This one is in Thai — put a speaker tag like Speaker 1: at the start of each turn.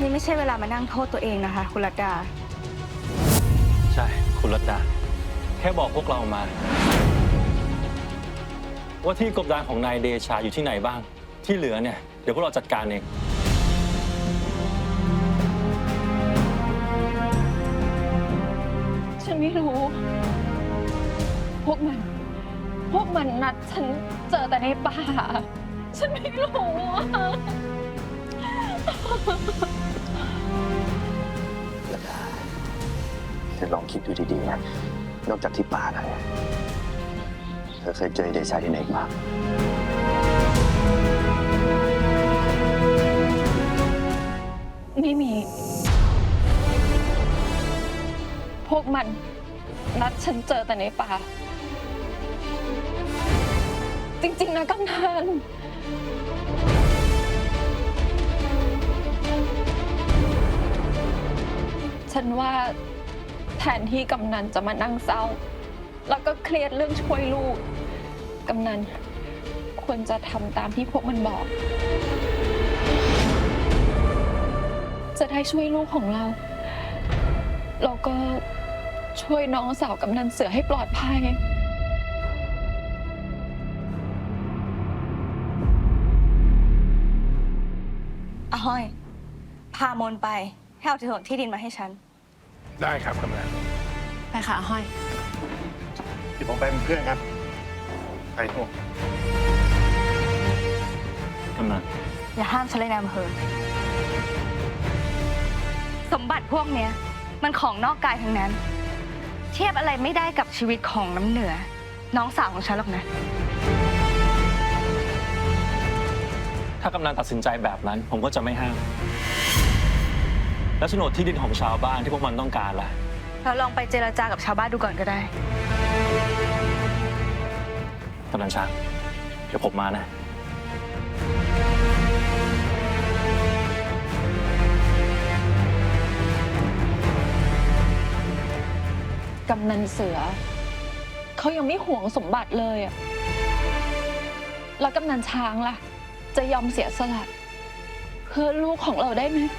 Speaker 1: นี่ไม่ใช่เวลามานั่งโทษตัวเองนะคะ คุณรัตดา
Speaker 2: ใช่ คุณรัตดา แค่บอกพวกเรามา ว่าที่กบดานของนายเดชาอยู่ที่ไหนบ้าง ที่เหลือเนี่ย เดี๋ยวพวกเราจัดการเอง
Speaker 3: ฉันไม่รู้ พวกมัน พวกมันนัดฉันเจอแต่ในป่า ฉันไม่รู้อะ
Speaker 4: แล้วก็ เธอลองคิดดูดีๆนะนอกจากที่ป่านั้นเนี่ยเธอเคยเจอเดชาที่ไหนอีกบ้าง
Speaker 3: ไม่มี พวกมันนัดฉันเจอแต่ในป่า จริง ๆ นะกำนัน ฉันว่าแทนที่กำนันจะมานั่งเศร้า แล้วก็เครียดเรื่องช่วยลูก กำนันควรจะทำตามที่พวกมันบอก จะได้ช่วยลูกของเราแล้วก็ช่วยน้องสาวกำนันเสือให้ปลอดภัย
Speaker 1: อาห้อย พามนไป ให้เอาโฉนดที่ดินมาให้ฉัน
Speaker 5: ได้ครับกำนัน
Speaker 3: ไปค่ะห้อย
Speaker 5: เดี๋ยวผมไปเป็นเพื่อนครับ ไปทุก
Speaker 2: กำนัน
Speaker 1: อย่าห้ามฉันเลยนะอำเภอสมบัติพวกเนี้ย มันของนอกกายทั้งนั้น เทียบอะไรไม่ได้กับชีวิตของน้ำเหนือ น้องสาวของฉันหรอกนะ
Speaker 2: ถ้ากำนันตัดสินใจแบบนั้น ผมก็จะไม่ห้าม แล้วโฉนดที่ดินของชาวบ้านที่พวกมันต้องการล่ะ
Speaker 1: เราลองไปเจรจากับชาวบ้านดูก่อนก็ได้
Speaker 2: กำนันช้างเดี๋ยวผมมานะ
Speaker 3: กำนันเสือ เขายังไม่ห่วงสมบัติเลยอะแล้วกำนันช้างล่ะ จะยอมเสียสละ เพื่อลูกของเราได้ไหม
Speaker 2: ก